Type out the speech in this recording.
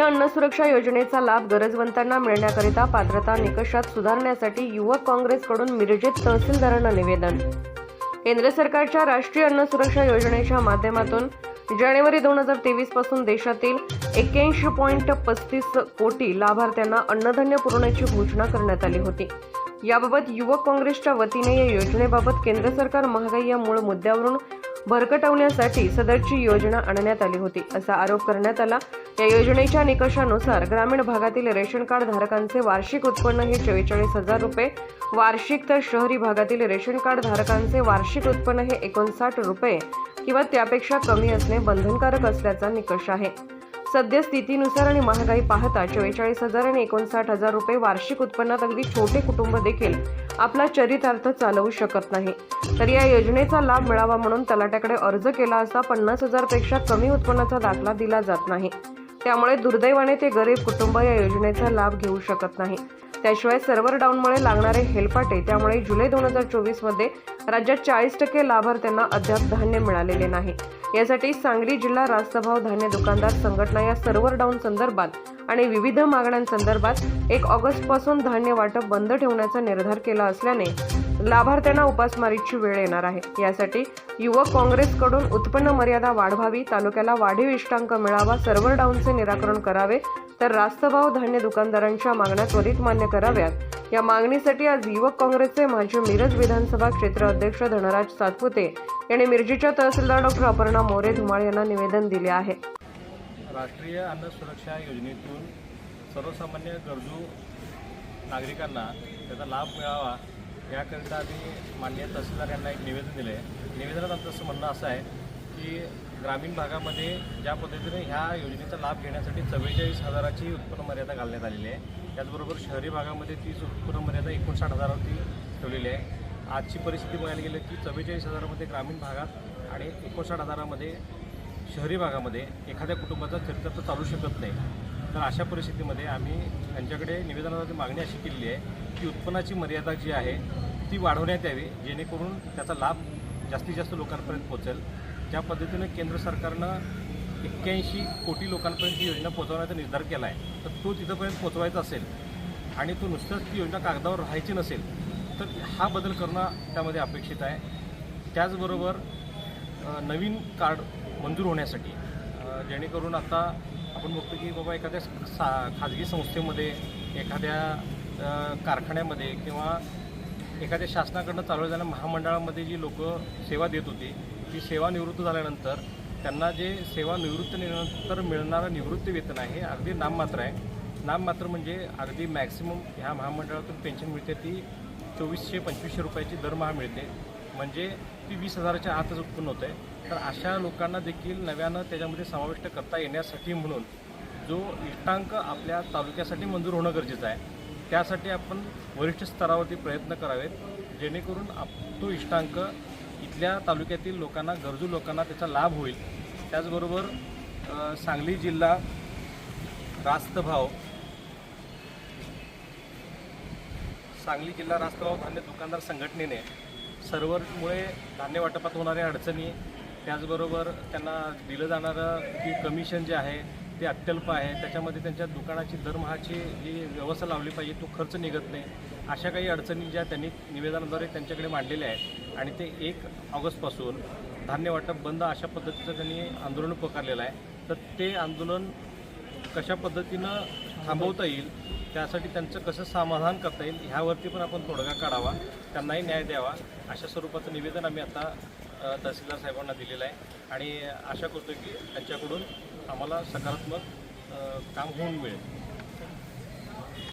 राष्ट्रीय अन्न सुरक्षा योजनेचा लाभ गरजवंतांना मिळण्याकरिता पात्रता निकषात सुधारण्यासाठी युवक काँग्रेसकडून मिरजेत तहसीलदारांना निवेदन. केंद्र सरकारच्या राष्ट्रीय अन्न सुरक्षा योजनेच्या माध्यमातून जानेवारी दोन हजार तेवीसपासून देशातील एक्क्याऐंशी पॉईंट पस्तीस कोटी लाभार्थ्यांना अन्नधान्य पुरवण्याची घोषणा करण्यात आली होती. याबाबत युवक काँग्रेसच्या वतीने या योजनेबाबत केंद्र सरकार महागाई या मूळ मुद्द्यावरून भरकटवण्यासाठी सदरची योजना आणण्यात आली होती असा आरोप करण्यात आला. या योजनेच्या निकषानुसार ग्रामीण भागातील रेशन कार्ड धारकांचे वार्षिक उत्पन्न हे चव्वेचाळीस हजार रुपये वार्षिक तर शहरी भागातील रेशन कार्ड धारकांचे वार्षिक उत्पन्न हे एकोणसाठ रुपये किंवा त्यापेक्षा कमी असणे बंधनकारक असल्याचा निकष आहे. सध्या स्थितीनुसार आणि महागाई पाहता चव्वेचाळीस हजार आणि एकोणसाठ हजार रुपये वार्षिक उत्पन्नात अगदी छोटे कुटुंब देखील आपला चरितार्थ चालवू शकत नाही. तर या योजनेचा लाभ मिळावा म्हणून तलाट्याकडे अर्ज केला असता पन्नास हजारपेक्षा कमी उत्पन्नाचा दाखला दिला जात नाही. त्यामुळे दुर्दैवाने ते गरीब कुटुंब या योजनेचा लाभ घेऊ शकत नाही. त्याशिवाय सर्व्हर डाऊनमुळे लागणारे हेलपाटे त्यामुळे जुलै दोन हजार चोवीसमध्ये राज्यात चाळीस टक्के लाभार्थ्यांना अद्याप धान्य मिळालेले नाही. यासाठी सांगली जिल्हा रास्तभाव धान्य दुकानदार संघटना या सर्व्हर डाऊन संदर्भात आणि विविध मागण्यांसंदर्भात एक ऑगस्टपासून धान्य वाटप बंद ठेवण्याचा निर्धार केला असल्याने लाभार्थ्यांना उपासमारीची वेळ येणार आहे. यासाठी युवक काँग्रेसकडून उत्पन्न मर्यादा वाढवावी तालुक्याला वाढीव इष्टांक मिळावा सर्व्हर डाऊनचे निराकरण करावे तर रास्तभाव धान्य दुकानदारांच्या मागण्या त्वरित मान्य कराव्यात. या मागणीसाठी आज युवक काँग्रेसचे माजी मिरज विधानसभा क्षेत्र अध्यक्ष धनराज सातपुते यांनी मिरजीच्या तहसीलदार डॉक्टर अपर्णा मोरे धुमाळ यांना निवेदन दिले आहे. राष्ट्रीय अन्न सुरक्षा योजनेतून सर्वसामान्य गरजू नागरिकांना त्याचा लाभ मिळावा याकरिता आम्ही माननीय तहसीलदार यांना एक निवेदन दिलं आहे निवेदनात आमचं असं म्हणणं असं आहे की ग्रामीण भागामध्ये ज्या पद्धतीने ह्या योजनेचा लाभ घेण्यासाठी चव्वेचाळीस हजाराची उत्पन्न मर्यादा घालण्यात आलेली आहे. त्याचबरोबर शहरी भागामध्ये तीच उत्पन्न मर्यादा एकोणसाठ हजारावरती ठेवलेली आहे. आजची परिस्थिती बघायला गेलं की चव्वेचाळीस हजारामध्ये ग्रामीण भागात आणि एकोणसाठ हजारामध्ये शहरी भागामध्ये एखाद्या कुटुंबाचा चरित्र चालू शकत नाही. तर अशा परिस्थितीमध्ये आम्ही त्यांच्याकडे निवेदनाची मागणी अशी केलेली आहे की उत्पन्नाची मर्यादा जी आहे ती वाढवण्यात यावी जेणेकरून त्याचा लाभ जास्तीत जास्त लोकांपर्यंत पोहोचेल. ज्या पद्धतीनं केंद्र सरकारनं एक्क्याऐंशी कोटी लोकांपर्यंत ही योजना पोहोचवण्याचा निर्धार केला आहे तर तो तिथंपर्यंत पोहोचवायचा असेल आणि तो नुसतंच ती योजना कागदावर राहायची नसेल तर हा बदल करणं त्यामध्ये अपेक्षित आहे. त्याचबरोबर नवीन कार्ड मंजूर होण्यासाठी जेणेकरून आता आपण बघतो की बाबा एखाद्या सा खाजगी संस्थेमध्ये एखाद्या कारखान्यामध्ये किंवा एखाद्या शासनाकडनं चालवल्या जाणाऱ्या महामंडळामध्ये जी लोक सेवा देत होती ती सेवा निवृत्त झाल्यानंतर त्यांना जे सेवा निवृत्तीनंतर मिळणारं निवृत्ती वेतन आहे अगदी नाममात्र आहे. नाममात्र म्हणजे अगदी मॅक्सिमम ह्या महामंडळातून पेन्शन मिळते ती चोवीसशे पंचवीसशे रुपयाची दरमहा मिळते. म्हणजे ती वीस हजाराच्या आतच उत्पन्न होतं आहे तर अशा लोकांना देखील नव्यानं त्याच्यामध्ये समाविष्ट करता येण्यासाठी म्हणून जो इष्टांक आपल्या तालुक्यासाठी मंजूर होणं गरजेचं आहे त्यासाठी आपण वरिष्ठ स्तरावरती प्रयत्न करावेत जेणेकरून आप तो इष्टांक इथल्या तालुक्यातील लोकांना गरजू लोकांना त्याचा लाभ होईल. त्याचबरोबर सांगली जिल्हा रास्त भाव सांगली जिल्हा रास्तभाव धान्य दुकानदार संघटनेने सर्व्हरमुळे धान्य वाटपात होणाऱ्या अडचणी त्याचबरोबर त्यांना दिलं जाणारं की कमिशन जे आहे ते अत्यल्प आहे. त्याच्यामध्ये त्यांच्या दुकानाची दरमहाची जी व्यवस्था लावली पाहिजे तो खर्च निघत नाही. अशा काही अडचणी ज्या त्यांनी निवेदनाद्वारे त्यांच्याकडे मांडलेल्या आहेत. आणि ते एक ऑगस्टपासून धान्य वाटप बंद अशा पद्धतीचं त्यांनी आंदोलन पुकारलेलं आहे. तर ते आंदोलन कशा पद्धतीनं थांबवता येईल त्यासाठी त्यांचं कसं समाधान करता येईल ह्यावरती पण आपण तोडगा काढावा त्यांनाही न्याय द्यावा अशा स्वरूपाचं निवेदन आम्ही आता तहसीलदार साहेबांना दिलेलं आहे. आणि आशा करतो की त्यांच्याकडून आम्हाला सकारात्मक काम होऊन मिळेल.